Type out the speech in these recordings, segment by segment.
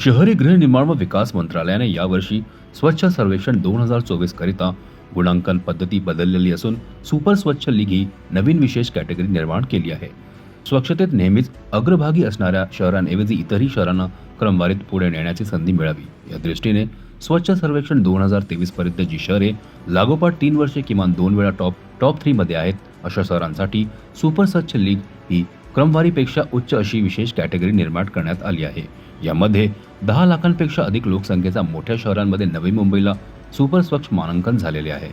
शहरी गृहनिर्माण व विकास मंत्रालयाने यावर्षी स्वच्छ सर्वेक्षण दोन हजार चोवीस करिता गुणांकन पद्धती बदललेली असून सुपर स्वच्छ लीग ही नवीन विशेष कॅटेगरी निर्माण केली आहे. स्वच्छतेत नेहमीच अग्रभागी असणाऱ्या शहरांऐवजी इतरही शहरांना क्रमवारीत पुढे नेण्याची संधी मिळावी. या दृष्टीने स्वच्छ सर्वेक्षण दोन हजार तेवीस पर्यंत जी शहरे लागोपाठ तीन वर्षे किमान दोन वेळा टॉप टॉप थ्रीमध्ये आहेत अशा शहरांसाठी सुपर स्वच्छ लीग ही क्रमवारीपेक्षा उच्च अशी विशेष कॅटेगरी निर्माण करण्यात आली आहे. यामध्ये दहा लाखांपेक्षा अधिक लोकसंख्येचा मोठ्या शहरांमध्ये नवी मुंबईला सुपर स्वच्छ मानांकन झालेले आहे.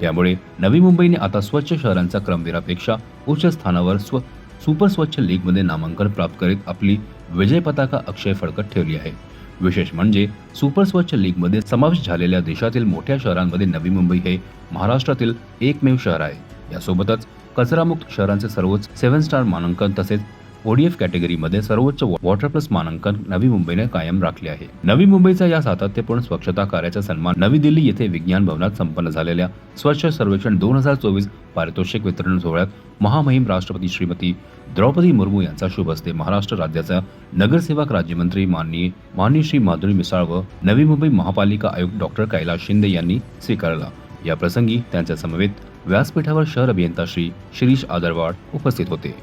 त्यामुळे नवी मुंबईने आता स्वच्छ शहरांच्या क्रमवीरापेक्षा उच्च स्थानावर स्व सुपर स्वच्छ लीगमध्ये नामांकन प्राप्त करीत आपली विजय पताका अक्षय फडकत ठेवली आहे. विशेष म्हणजे सुपर स्वच्छ लीगमध्ये समावेश झालेल्या देशातील मोठ्या शहरांमध्ये नवी मुंबई हे महाराष्ट्रातील एकमेव शहर आहे. यासोबतच कचरामुक्त शहरांचे सर्वोच्च सेव्हन स्टार मानांकन तसेच ओडीएफ कॅटेगरीमध्ये सर्वोच्च वॉटर प्लस मानांकन नवी मुंबईने कायम राखले आहे. नवी मुंबईचा या सातत्यपूर्ण स्वच्छता कार्याचा सन्मान नवी दिल्ली येथे विज्ञान भवनात संपन्न झालेल्या स्वच्छ सर्वेक्षण दोन हजार चोवीस पारितोषिक वितरण सोहळ्यात महामहिम राष्ट्रपती श्रीमती द्रौपदी मुर्मू यांचा शुभ हस्ते महाराष्ट्र राज्याचा नगरसेवक राज्यमंत्री माननीय माननीय श्री माधुरी मिसाळ व नवी मुंबई महापालिका आयुक्त डॉक्टर कैलास शिंदे यांनी स्वीकारला. या प्रसंगी त्यांच्या समवेत व्यासपीठावर शहर अभियंता श्री शिरीष आदरवाड उपस्थित होते.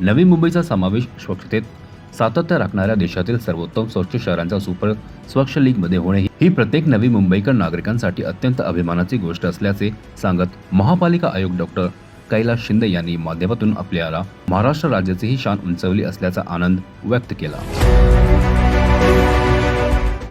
नवी मुंबईचा समावेश स्वच्छतेत सातत्य राखणाऱ्या देशातील सर्वोत्तम स्वच्छ शहरांचा सुपर स्वच्छ लीगमध्ये होणे ही प्रत्येक नवी मुंबईकर नागरिकांसाठी अत्यंत अभिमानाची गोष्ट असल्याचे सांगत महापालिका आयुक्त डॉक्टर कैलास शिंदे यांनी माध्यमातून आपल्याला महाराष्ट्र राज्याची ही शान उंचवली असल्याचा आनंद व्यक्त केला.